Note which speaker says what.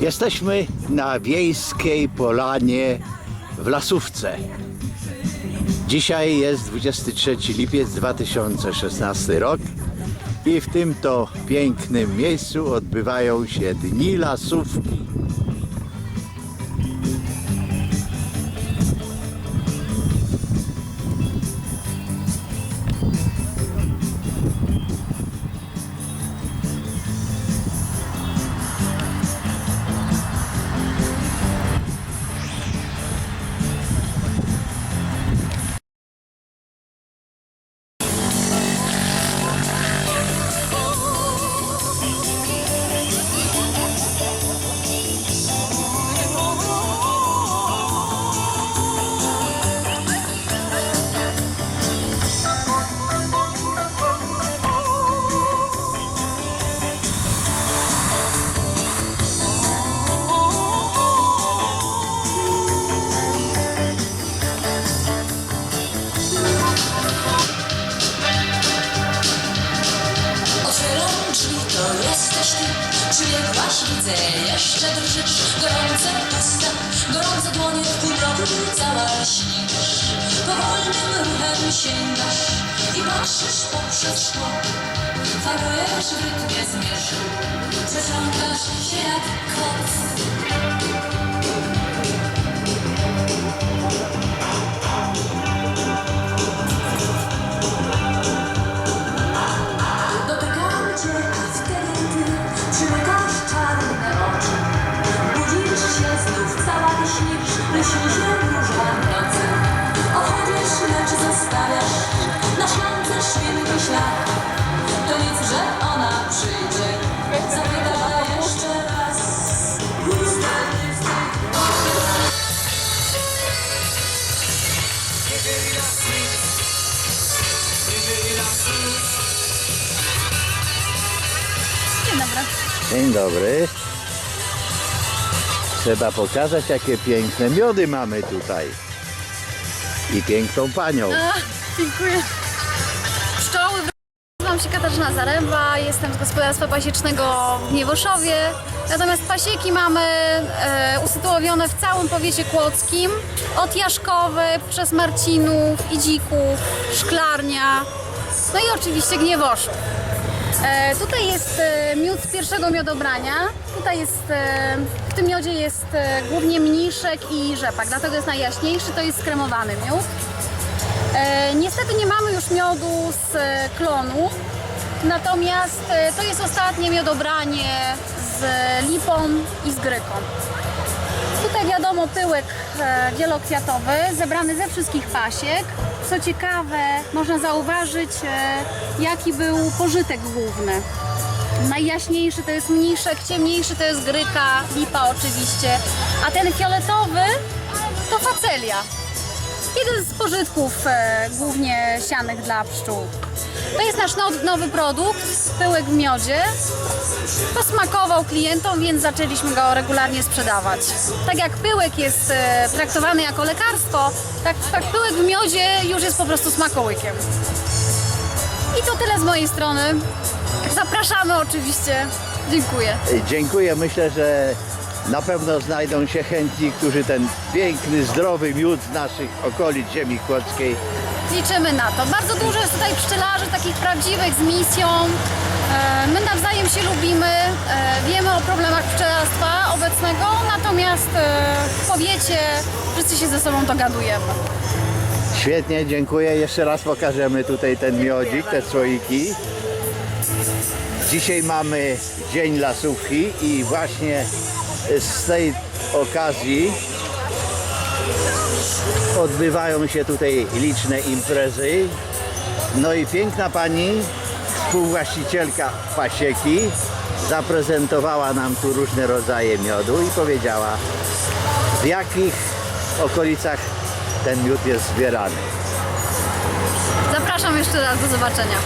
Speaker 1: Jesteśmy na wiejskiej polanie w Lasówce. Dzisiaj jest 23 lipiec 2016 rok i w tym to pięknym miejscu odbywają się Dni Lasówki.
Speaker 2: Widzę, jeszcze drżysz Gorące usta, gorące dłonie W półmroku cała lśnisz Powolnym ruchem sięgasz I patrzysz poprzez szkło. Farujesz w rytmie zmierzchu Przeciągasz się jak kot myślisz róża nocy. Odchodzisz, lecz zostawiasz na szlance ślad. To nic, że ona przyjdzie, zapyta jeszcze raz.
Speaker 3: Dzień dobry.
Speaker 1: Dzień dobry. Trzeba pokazać, jakie piękne miody mamy tutaj. I piękną panią.
Speaker 3: A, dziękuję. Pszczoły. Nazywam się Katarzyna Zaręba, jestem z gospodarstwa pasiecznego w Niewoszowie. Natomiast pasieki mamy e, usytuowane w całym powiecie kłodzkim. Od Jaszkowy, przez Marcinów, Idzików, Szklarnia, no i oczywiście Gniewoszów. E, tutaj jest e, miód z pierwszego miodobrania. Tutaj jest, e, w tym miodzie jest e, głównie mniszek i rzepak, dlatego jest najjaśniejszy, to jest skremowany miód. E, niestety nie mamy już miodu z klonu, natomiast to jest ostatnie miodobranie z lipą i z gryką. Tutaj wiadomo pyłek wielokwiatowy, zebrany ze wszystkich pasiek. Co ciekawe, można zauważyć, jaki był pożytek główny. Najjaśniejszy to jest mniszek, ciemniejszy to jest gryka, lipa oczywiście, a ten fioletowy to facelia. Jeden z pożytków e, głównie sianych dla pszczół. To jest nasz now- nowy produkt, pyłek w miodzie. Posmakował klientom, więc zaczęliśmy go regularnie sprzedawać. Tak jak pyłek jest e, traktowany jako lekarstwo, tak, tak pyłek w miodzie już jest po prostu smakołykiem. I to tyle z mojej strony. Zapraszamy oczywiście. Dziękuję.
Speaker 1: Dziękuję. Myślę, że na pewno znajdą się chętni, którzy ten piękny, zdrowy miód z naszych okolic ziemi kłodzkiej
Speaker 3: Liczymy na to. Bardzo dużo jest tutaj pszczelarzy, takich prawdziwych z misją. E, My nawzajem się lubimy, e, wiemy o problemach pszczelarstwa obecnego, natomiast e, w powiecie wszyscy się ze sobą dogadujemy.
Speaker 1: Świetnie, dziękuję. Jeszcze raz pokażemy tutaj ten miodzik, te słoiki. Dzisiaj mamy Dzień Lasówki i właśnie z tej okazji odbywają się tutaj liczne imprezy. No i piękna pani, współwłaścicielka pasieki, zaprezentowała nam tu różne rodzaje miodu i powiedziała, w jakich okolicach ten miód jest zbierany.
Speaker 3: Zapraszam jeszcze raz, do zobaczenia.